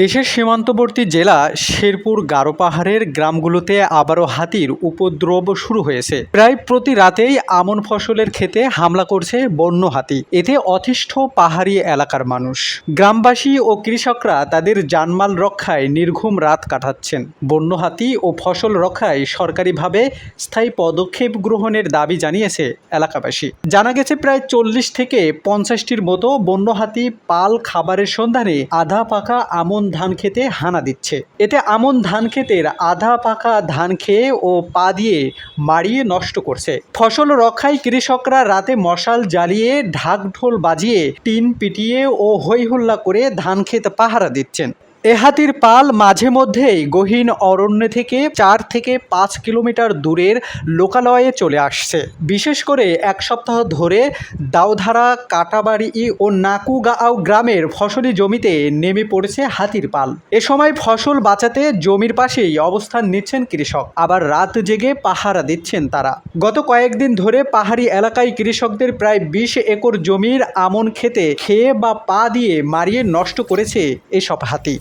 দেশের সীমান্তবর্তী জেলা শেরপুর গারো পাহাড়ের গ্রামগুলোতে আবারও হাতির উপদ্রব শুরু হয়েছে। প্রায় প্রতি রাতেই আমন ফসলের ক্ষেতে হামলা করছে বন্য হাতি। এতে অতিষ্ঠ পাহাড়ি এলাকার মানুষ। গ্রামবাসী ও কৃষকরা তাদের জানমাল রক্ষায় নির্ঘুম রাত কাটাচ্ছেন। বন্য হাতি ও ফসল রক্ষায় সরকারিভাবে স্থায়ী পদক্ষেপ গ্রহণের দাবি জানিয়েছে এলাকাবাসী। জানা গেছে, প্রায় চল্লিশ থেকে পঞ্চাশটির মতো বন্য হাতি পাল খাবারের সন্ধানে আধা পাকা আমন ধান খেতে হানা দিচ্ছে। এতে আমন ধান ক্ষেতের আধা পাকা ধান খেয়ে ও পা দিয়ে মারিয়ে নষ্ট করছে। ফসল রক্ষায় কৃষকরা রাতে মশাল জ্বালিয়ে ঢাক ঢোল বাজিয়ে টিন পিটিয়ে ও হৈহুল্লা করে ধান ক্ষেত পাহারা দিচ্ছেন। এ হাতির পাল মাঝে মধ্যেই গহীন অরণ্য থেকে চার থেকে পাঁচ কিলোমিটার দূরের লোকালয়ে চলে আসছে। বিশেষ করে এক সপ্তাহ ধরে দাউধারা, কাটাবাড়ি ও নাকুগাঁও গ্রামের ফসলি জমিতে নেমে পড়েছে হাতির পাল। এ সময় ফসল বাঁচাতে জমির পাশেই অবস্থান নিচ্ছেন কৃষক। আবার রাত জেগে পাহারা দিচ্ছেন তারা। গত কয়েকদিন ধরে পাহাড়ি এলাকায় কৃষকদের প্রায় বিশ একর জমির আমন খেতে খেয়ে বা পা দিয়ে মারিয়ে নষ্ট করেছে এসব হাতি।